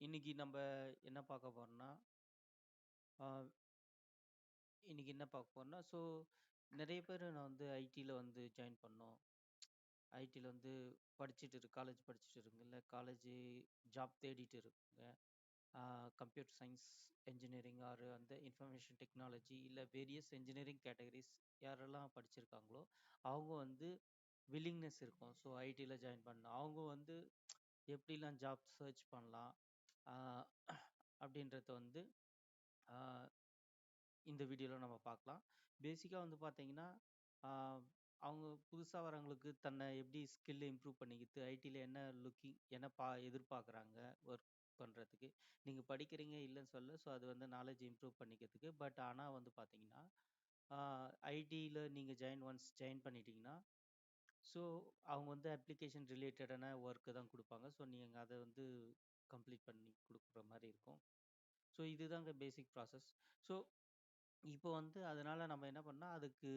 இன்னைக்கு நம்ம என்ன பார்க்க போறோம்னா, ஆ இன்னைக்கு என்ன பார்க்க போறோம்னா, ஸோ நிறைய பேர் நான் வந்து ஐடில வந்து ஜாயின் பண்ணோம். ஐடில வந்து படிச்சுட்டு இருக்கு காலேஜ் படிச்சுட்டு இருக்குல்ல, காலேஜ் ஜாப் தேடிட்டு இருக்குங்க. கம்ப்யூட்டர் சயின்ஸ், என்ஜினியரிங் ஆர் அந்த இன்ஃபர்மேஷன் டெக்னாலஜி இல்லை வேரியஸ் என்ஜினியரிங் கேட்டகரிஸ் யாரெல்லாம் படிச்சிருக்காங்களோ, அவங்க வந்து வில்லிங்னஸ் இருக்கும். ஸோ ஐடில ஜாயின் பண்ண அவங்க வந்து எப்படிலாம் ஜாப் சர்ச் பண்ணலாம்? அப்படின்றத வந்து இந்த வீடியோவில் நம்ம பார்க்கலாம். பேசிக்காக வந்து பார்த்தீங்கன்னா அவங்க புதுசாக வரவங்களுக்கு தன்னை எப்படி ஸ்கில் இம்ப்ரூவ் பண்ணிக்கிட்டு ஐடியில் என்ன லுக்கிங் என்ன பா எதிர்பார்க்குறாங்க ஒர்க் பண்ணுறதுக்கு நீங்கள் படிக்கிறீங்க இல்லைன்னு சொல்ல ஸோ அது வந்து நாலேஜ் இம்ப்ரூவ் பண்ணிக்கிறதுக்கு. பட் ஆனால் வந்து பார்த்தீங்கன்னா ஐடியில் நீங்கள் ஜாயின் ஒன்ஸ் ஜாயின் பண்ணிட்டீங்கன்னா ஸோ அவங்க வந்து அப்ளிகேஷன் ரிலேட்டடான ஒர்க்கு தான் கொடுப்பாங்க. ஸோ நீங்கள் அதை வந்து கம்ப்ளீட் பண்ணி கொடுக்குற மாதிரி இருக்கும். ஸோ இதுதாங்க பேசிக் ப்ராசஸ். ஸோ இப்போ வந்து அதனால நம்ம என்ன பண்ணால் அதுக்கு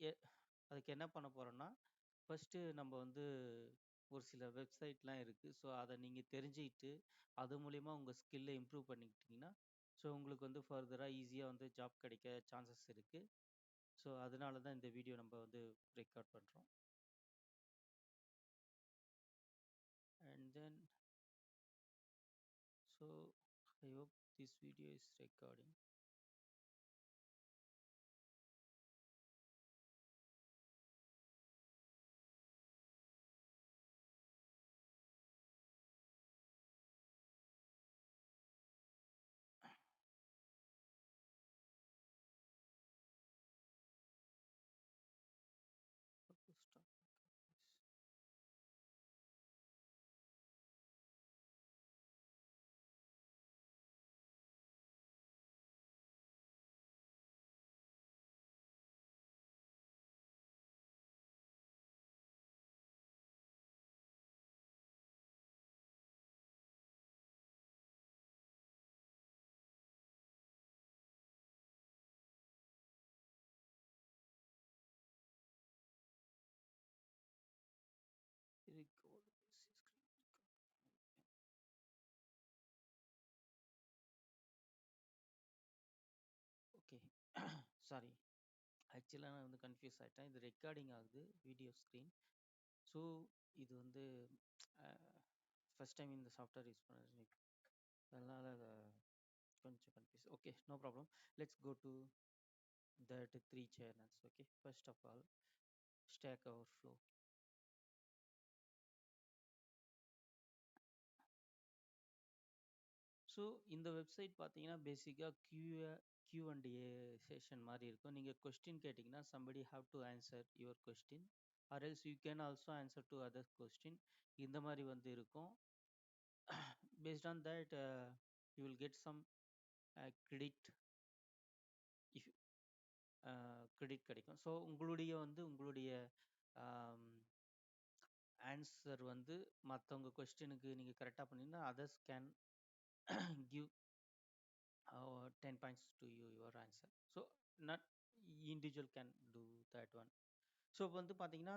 எ அதுக்கு என்ன பண்ண போகிறோன்னா ஃபஸ்ட்டு நம்ம வந்து ஒரு சில வெப்சைட்லாம் இருக்குது ஸோ அதை நீங்கள் தெரிஞ்சுக்கிட்டு அது மூலிமா உங்கள் ஸ்கில்லை இம்ப்ரூவ் பண்ணிக்கிட்டிங்கன்னா ஸோ உங்களுக்கு வந்து ஃபர்தராக ஈஸியாக வந்து ஜாப் கிடைக்க சான்சஸ் இருக்குது ஸோ அதனால தான் இந்த வீடியோ நம்ம வந்து ரெக்கார்ட் பண்ணுறோம் and then so i hope this video is recording Sorry ஆக்சுவலாக நான் வந்து கன்ஃபியூஸ் ஆகிட்டேன் இது ரெக்கார்டிங் ஆகுது வீடியோ ஸ்க்ரீன் ஸோ இது வந்து ஃபஸ்ட் டைம் இந்த சாஃப்ட்வேர் யூஸ் பண்ணுறது அதனால் அதை கொஞ்சம் confuse okay no problem let's go to that three channels okay first of all stack over so இந்த வெப்சைட் பார்த்தீங்கன்னா பேசிக்காக Q Q and A session மாதிரி இருக்கும். நீங்கள் கொஸ்டின் கேட்டிங்கன்னா somebody have to answer your question or else you can also answer to other question இந்த மாதிரி வந்து இருக்கும். Based on that you will get some credit if credit கிடைக்கும். So உங்களுடைய வந்து உங்களுடைய um, ஆன்சர் வந்து மற்றவங்க கொஸ்டினுக்கு நீங்கள் கரெக்டாக பண்ணீங்கன்னா others can give uh, 10 points to you your answer. So not individual can do that one. So வந்து பார்த்தீங்கன்னா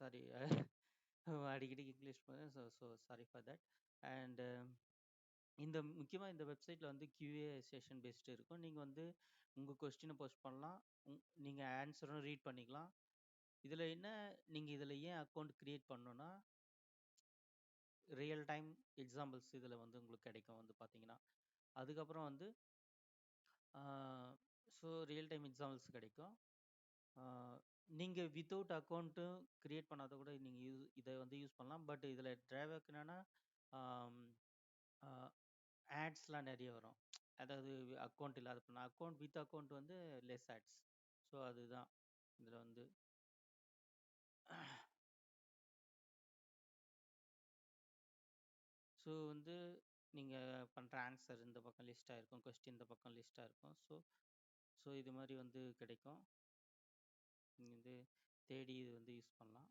சாரி அடிக்கடி English so so sorry for that and இந்த முக்கியமாக இந்த வெப்சைட்டில் வந்து கியூஏ செஷன் பேஸ்டு இருக்கும். நீங்கள் வந்து உங்கள் கொஸ்டினை போஸ்ட் பண்ணலாம். நீங்கள் ஆன்சரும் ரீட் பண்ணிக்கலாம். இதில் என்ன நீங்கள் இதில் ஏன் அக்கௌண்ட் க்ரியேட் பண்ணணுன்னா ரியல் டைம் எக்ஸாம்பிள்ஸ் இதில் வந்து உங்களுக்கு கிடைக்கும். வந்து பார்த்தீங்கன்னா அதுக்கப்புறம் வந்து ஸோ ரியல் டைம் எக்ஸாம்பிள்ஸ் கிடைக்கும். நீங்கள் வித்தவுட் அக்கௌண்ட்டும் க்ரியேட் பண்ணாத கூட நீங்கள் யூஸ் இதை வந்து யூஸ் பண்ணலாம். பட் இதில் ட்ராபேக் என்னென்னா ஆட்ஸ்லாம் நிறைய வரும். அதாவது அக்கௌண்ட் இல்லாத பண்ண அக்கௌண்ட் வித் அக்கௌண்ட் வந்து லெஸ் ஆட்ஸ் ஸோ அதுதான் இதில் வந்து. ஸோ வந்து நீங்கள் பண்ணுற ஆன்சர் இந்த பக்கம் லிஸ்ட்டாக இருக்கும் கொஸ்டின் இந்த பக்கம் லிஸ்ட்டாக இருக்கும். ஸோ ஸோ இது மாதிரி வந்து கிடைக்கும். நீங்கள் வந்து தேடி இது வந்து யூஸ் பண்ணலாம்.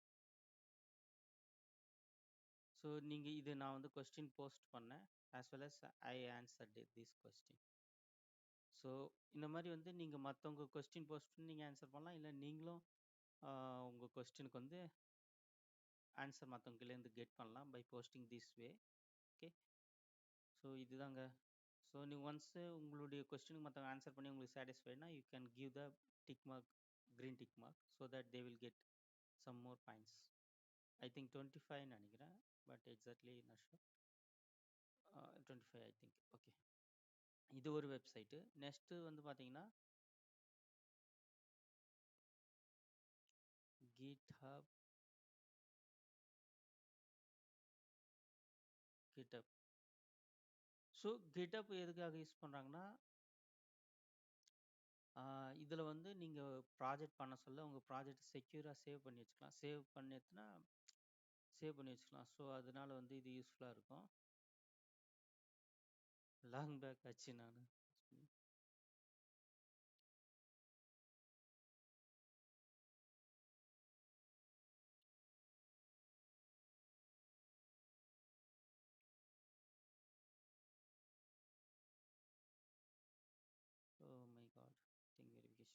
ஸோ நீங்கள் இது நான் வந்து கொஸ்டின் போஸ்ட் பண்ணேன். As well as I answer this question. So இந்த மாதிரி வந்து நீங்கள் மற்றவங்க கொஸ்டின் போஸ்ட் பண்ணி நீங்கள் ஆன்சர் பண்ணலாம். இல்லை நீங்களும் உங்கள் கொஸ்டினுக்கு வந்து ஆன்சர் மற்றவங்கலேருந்து கெட் பண்ணலாம் by posting this way. So இதுதாங்க. ஸோ நீங்கள் ஒன்ஸு உங்களுடைய கொஸ்டினுக்கு மற்றவங்க ஆன்சர் பண்ணி உங்களுக்கு சாட்டிஸ்ஃபைட்னா you can give the tick mark green tick mark so that they will get some more points I think twenty ஃபைவ்னு நினைக்கிறேன் பட் எக்ஸாக்ட்லி நான் sure twenty five I think okay இது ஒரு வெப்சைட்டு நெக்ஸ்ட்டு வந்து பார்த்தீங்கன்னா GitHub GitHub so GitHub எதுக்காக use பண்ணுறாங்கன்னா இதில் வந்து நீங்கள் ப்ராஜெக்ட் பண்ண சொல்ல உங்கள் ப்ராஜெக்ட் செக்யூராக சேவ் பண்ணி வச்சுக்கலாம். சேவ் பண்ணிட்டுனா சேவ் பண்ணி வச்சுக்கலாம். ஸோ அதனால வந்து இது யூஸ்ஃபுல்லாக இருக்கும். லாங் பேக் ஆச்சு நான்.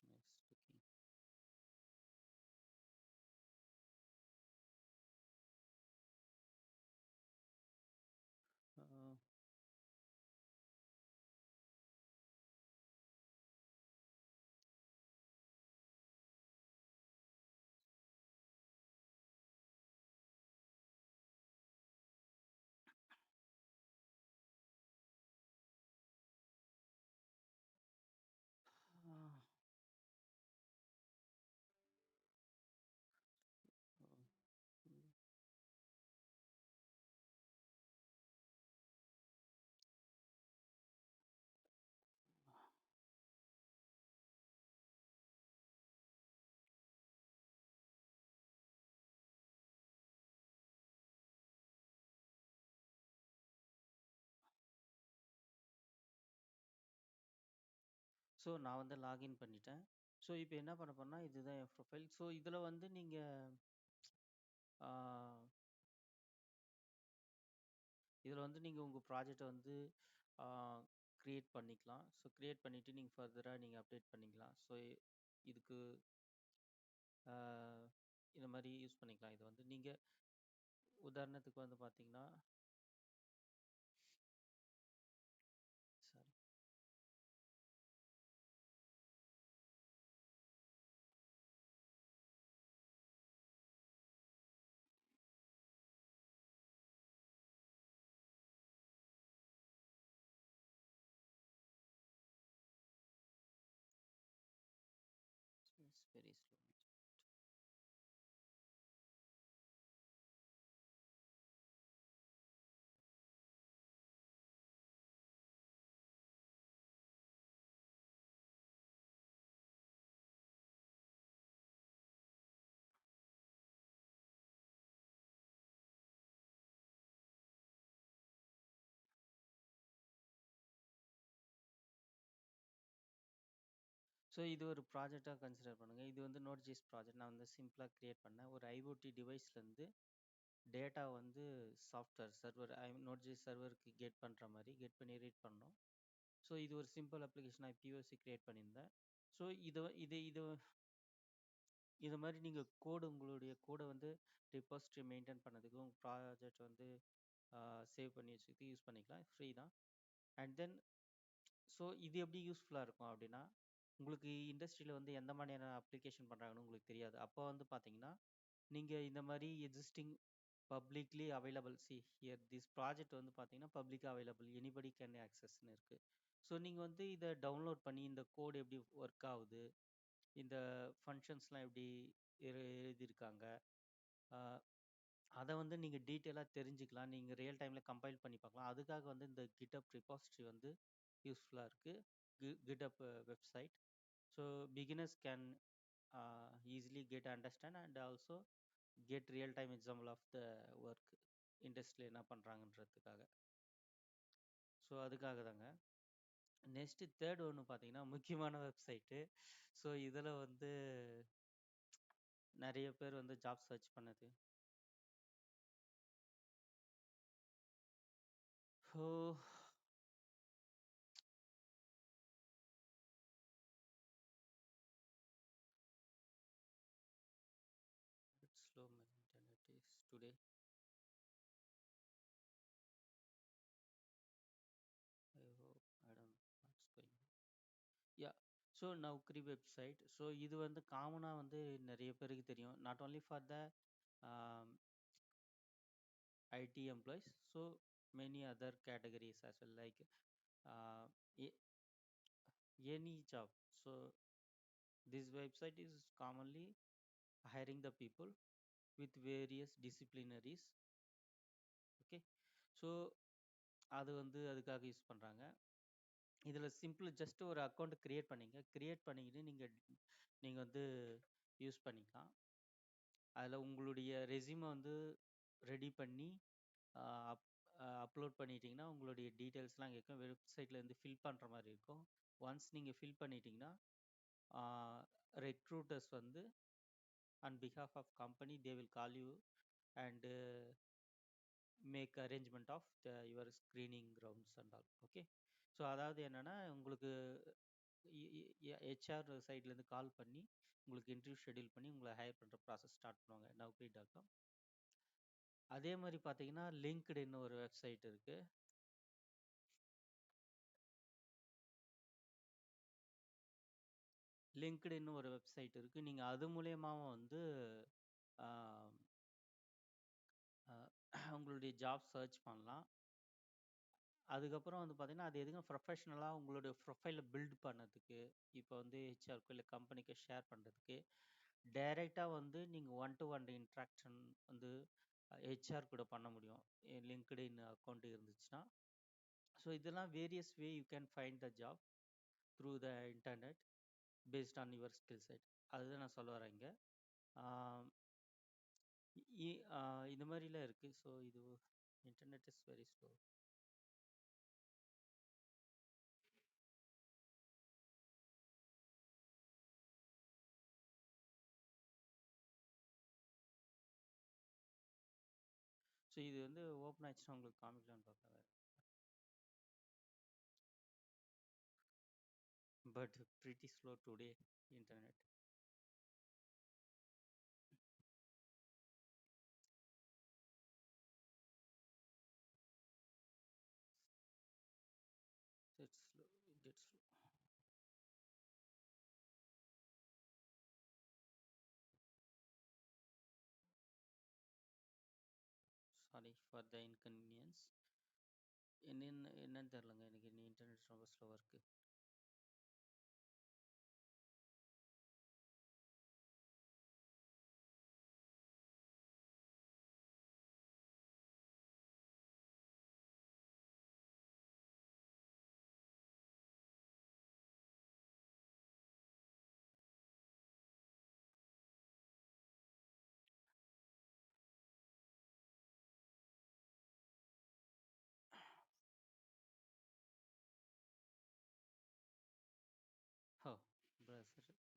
next. Okay. ஸோ நான் வந்து லாகின் பண்ணிட்டேன். ஸோ இப்போ என்ன பண்ண போறேன்னா இதுதான் என் ப்ரொஃபைல் ஸோ இதில் வந்து நீங்கள் இதில் வந்து நீங்கள் உங்கள் ப்ராஜெக்டை வந்து க்ரியேட் பண்ணிக்கலாம். ஸோ க்ரியேட் பண்ணிவிட்டு நீங்கள் ஃபர்தராக நீங்கள் அப்டேட் பண்ணிக்கலாம். ஸோ இதுக்கு ஆஹ், இந்த மாதிரி யூஸ் பண்ணிக்கலாம். இது வந்து நீங்கள் உதாரணத்துக்கு வந்து பார்த்தீங்கன்னா ஸோ இது ஒரு ப்ராஜெக்டாக கன்சிடர் பண்ணுங்கள் இது வந்து நோட் ஜிஸ் ப்ராஜெக்ட். நான் வந்து சிம்பிளாக க்ரியேட் பண்ணேன். ஒரு ஐஓடி டிவைஸ்லேருந்து டேட்டா வந்து சாஃப்ட்வேர் சர்வர் ஐ நோட் ஜிஸ் சர்வருக்கு கெட் பண்ணுற மாதிரி கெட் பண்ணி ரீட் பண்ணோம். ஸோ இது ஒரு சிம்பிள் அப்ளிகேஷன் நான் பிஓசி க்ரியேட் பண்ணியிருந்தேன். ஸோ இது இது இது இது மாதிரி நீங்கள் கோடு உங்களுடைய கோடை வந்து ரிப்போசிட்ரி மெயின்டைன் பண்ணதுக்கு உங்கள் ப்ராஜெக்ட் வந்து சேவ் பண்ணி வச்சுக்கிட்டு யூஸ் பண்ணிக்கலாம். ஃப்ரீ தான். அண்ட் தென் ஸோ இது எப்படி யூஸ்ஃபுல்லாக இருக்கும் அப்படின்னா உங்களுக்கு இண்டஸ்ட்ரியில் வந்து எந்த மாதிரியான அப்ளிகேஷன் பண்ணுறாங்கன்னு உங்களுக்கு தெரியாது. அப்போ வந்து பார்த்தீங்கன்னா நீங்கள் இந்த மாதிரி existing publicly available see here this project வந்து பார்த்தீங்கன்னா பப்ளிக் அவைலபிள் எனிபடி கேன் ஆக்சஸ்ன்னு இருக்குது ஸோ நீங்கள் வந்து இதை டவுன்லோட் பண்ணி இந்த கோடு எப்படி ஒர்க் ஆகுது இந்த ஃபங்க்ஷன்ஸ்லாம் எப்படி எழு- எழுதியிருக்காங்க அதை வந்து நீங்கள் டீட்டெயிலாக தெரிஞ்சுக்கலாம். நீங்கள் ரியல் டைமில் கம்பைல் பண்ணி பார்க்கலாம். அதுக்காக வந்து இந்த கிட்டப் ரிபாசிட்ரி வந்து யூஸ்ஃபுல்லாக இருக்குது GitHub website so beginners can easily get understand and also get real time example of the work இண்டஸ்ட்ரியில் என்ன பண்ணுறாங்கன்றதுக்காக ஸோ அதுக்காக தாங்க. நெக்ஸ்ட்டு தேர்ட் ஒன்று பார்த்தீங்கன்னா முக்கியமான வெப்சைட்டு ஸோ இதில் வந்து நிறைய பேர் வந்து ஜாப் சர்ச் பண்ணது. So so Naukri website so இது வந்து காமனாக வந்து நிறைய பேருக்கு தெரியும். Not only for the IT employees so many other categories as well like any job so this website is commonly hiring the people with various disciplinaries. Okay so அது வந்து அதுக்காக யூஸ் பண்ணுறாங்க இதில் சிம்பிள் ஜஸ்ட் ஒரு account create பண்ணிங்க. Create பண்ணிக்கிட்டு நீங்கள் நீங்கள் வந்து யூஸ் பண்ணிக்கலாம். அதில் உங்களுடைய ரெஸ்யூமை வந்து ரெடி பண்ணி அப் அப்லோட் பண்ணிட்டீங்கன்னா உங்களுடைய டீட்டெயில்ஸ்லாம் கேட்கும். வெப்சைட்டில் இருந்து ஃபில் பண்ணுற மாதிரி இருக்கும். ஒன்ஸ் நீங்கள் ஃபில் பண்ணிட்டீங்கன்னா ரெக்ரூட்டர்ஸ் வந்து on behalf of company they will call you and make arrangement of your screening your and all. Okay? So அதாவது என்னன்னா உங்களுக்கு ஹெச்ஆர் சைட்லேருந்து கால் பண்ணி உங்களுக்கு இன்டர்வியூ ஷெட்யூல் பண்ணி உங்களை ஹையர் பண்ணுற ப்ராசஸ் ஸ்டார்ட் பண்ணுவாங்க. Naukri dot com. அதே மாதிரி பார்த்தீங்கன்னா லிங்க்டுன்னு ஒரு வெப்சைட் இருக்குது லிங்க்டுன்னு ஒரு வெப்சைட் இருக்குது நீங்கள் அது மூலயமாவும் வந்து உங்களுடைய ஜாப் சர்ச் பண்ணலாம். அதுக்கப்புறம் வந்து பார்த்தீங்கன்னா அது எதுக்கும் ப்ரொஃபஷ்னலாக உங்களுடைய ப்ரொஃபைலை பில்ட் பண்ணதுக்கு இப்போ வந்து ஹெச்ஆர்க்கு இல்லை கம்பெனிக்கு ஷேர் பண்ணுறதுக்கு டைரெக்டாக வந்து நீங்கள் ஒன் டு ஒன் இன்ட்ராக்ஷன் வந்து ஹெச்ஆர் கூட பண்ண முடியும். லிங்க்டின் அக்கௌண்ட் இருந்துச்சுன்னா. ஸோ இதெல்லாம் various way you can find the job through the internet based on your skill set அதுதான் நான் சொல்ல வரேன் இங்கே. இ- ஆ, இந்த மாதிரிலாம் இருக்குது ஸோ இது internet is very slow so இது வந்து ஓப்பன் ஆச்சுன்னா உங்களுக்கு காமிக்கலான்னு பார்க்குறேன். But pretty slow today internet sorry for the inconvenience என்னென்னு என்னன்னு தெரிலங்க எனக்கு இன்னும் இன்டர்நெட் ரொம்ப ஸ்லோவாக இருக்குது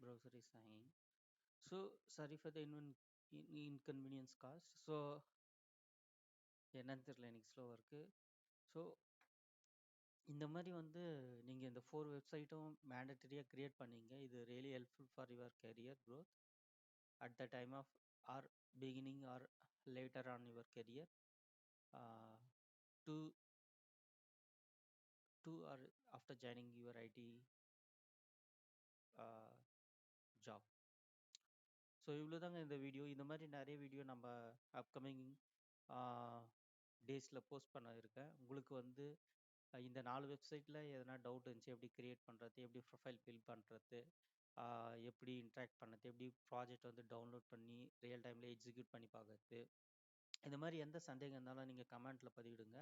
groceries hanging so sorry for the inven- in- inconvenience caused so என்னன்னு தெரியல எனக்கு ஸ்லோவாக இருக்குது ஸோ இந்த மாதிரி வந்து நீங்கள் இந்த ஃபோர் வெப்சைட்டும் மேண்டட்டரியாக க்ரியேட் பண்ணீங்க இது really helpful for your career growth at the time of or beginning or later on your career to to or after joining your IT job so இவ்வளோ தாங்க இந்த வீடியோ இந்த மாதிரி நிறைய வீடியோ நம்ம அப்கமிங் டேஸில் போஸ்ட் பண்ண இருக்கேன். உங்களுக்கு வந்து இந்த நாலு வெப்சைட்டில் எதனா டவுட் இருந்துச்சு எப்படி கிரியேட் பண்ணுறது எப்படி ப்ரொஃபைல் ஃபில் பண்ணுறது எப்படி இன்ட்ராக்ட் பண்ணுறது எப்படி ப்ராஜெக்ட் வந்து டவுன்லோட் பண்ணி ரியல் டைமில் எக்ஸிக்யூட் பண்ணி பார்க்கறது இந்த மாதிரி எந்த சந்தேகம் இருந்தாலும் நீங்கள் கமெண்ட்டில் பதிவிடுங்க.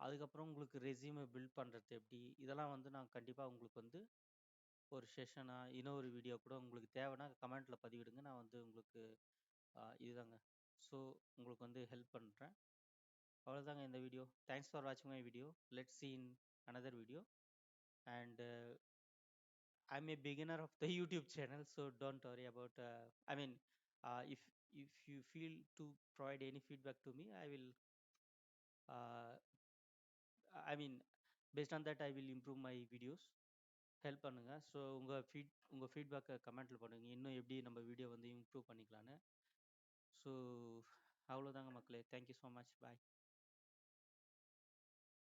அதுக்கப்புறம் உங்களுக்கு ரெஸ்யூமை பில்ட் பண்ணுறது எப்படி இதெல்லாம் வந்து நான் கண்டிப்பாக உங்களுக்கு வந்து ஒரு செஷனாக இன்னொரு வீடியோ கூட உங்களுக்கு தேவைன்னா கமெண்ட்டில் பதிவிடுங்க நான் வந்து உங்களுக்கு ஆஹ் இதுதாங்க ஸோ உங்களுக்கு வந்து ஹெல்ப் பண்ணுறேன் அவ்வளோதாங்க இந்த வீடியோ தேங்க்ஸ் ஃபார் வாட்சிங் my video let see in another video and I'm a beginner of the YouTube channel, so don't worry about. Uh, I mean, uh, if if you feel to provide any feedback to me, I will. Uh, I mean, based on that, I will improve my videos. Help பண்ணுங்கள் so உங்கள் feed உங்கள் ஃபீட்பேக்கை கமெண்ட்டில் பண்ணுங்கள் இன்னும் எப்படி நம்ம video வந்து இம்ப்ரூவ் பண்ணிக்கலான்னு ஸோ அவ்வளோதாங்க மக்களே. Thank you so much bye